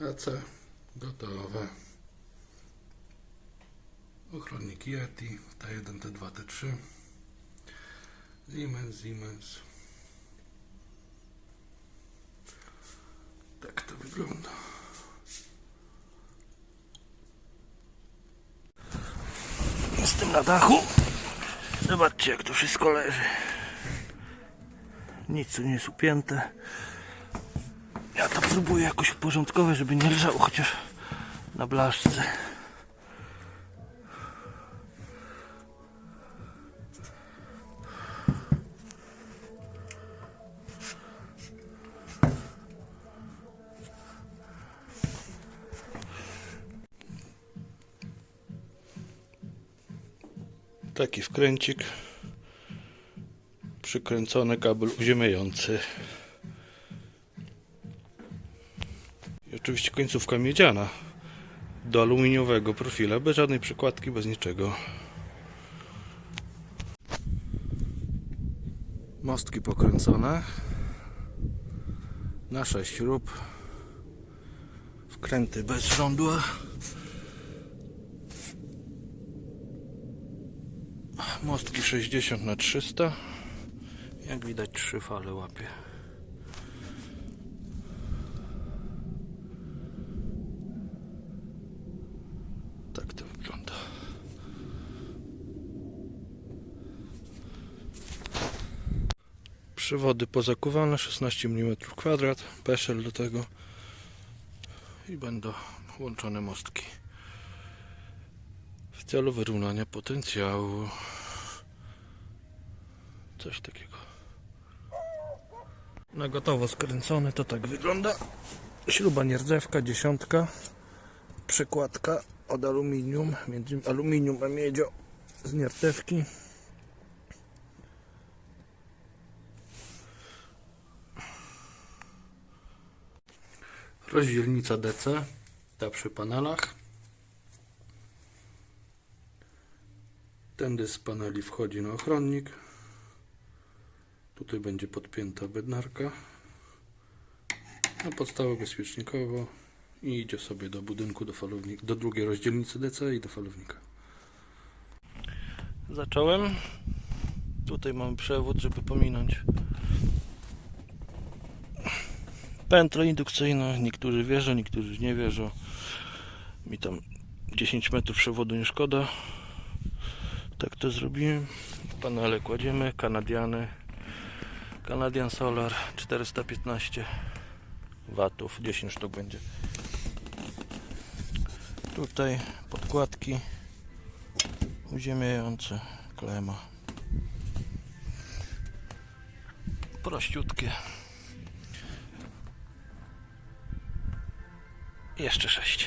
EC gotowe. Ochronniki Yeti T1, T2, T3. Siemens, Siemens. Tak to wygląda. Jestem na dachu. Zobaczcie jak to wszystko leży. Nic tu nie jest upięte. Ja to próbuję jakoś uporządkować, żeby nie leżało chociaż na blaszce. Taki wkręcik. Przykręcony kabel uziemiający. I oczywiście końcówka miedziana do aluminiowego profila, bez żadnej przykładki, bez niczego. Mostki pokręcone na 6 śrub. Wkręty bez żądła. Mostki 60 na 300. Jak widać trzy fale łapie. Tak to wygląda. Przewody pozakuwane 16 mm kwadrat, peszel do tego i będą łączone mostki w celu wyrównania potencjału. Coś takiego. Na gotowo skręcony to tak wygląda. Śruba nierdzewka, dziesiątka. Przykładka od aluminium, między aluminium a miedzią z nierdzewki. Rozdzielnica DC, ta przy panelach. Tędy z paneli wchodzi na ochronnik. Tutaj będzie podpięta bednarka na podstawę bezpiecznikową i idzie sobie do budynku, do falownika, do drugiej rozdzielnicy DC i do falownika. Zacząłem. Tutaj mamy przewód, żeby pominąć pętlę indukcyjną. Niektórzy wierzą, niektórzy nie wierzą. Mi tam 10 metrów przewodu nie szkoda. Tak to zrobiłem. Panele kładziemy, Kanadiany. Canadian Solar 415 watów, 10 sztuk będzie. Tutaj podkładki uziemiające, klema. Prościutkie. Jeszcze 6.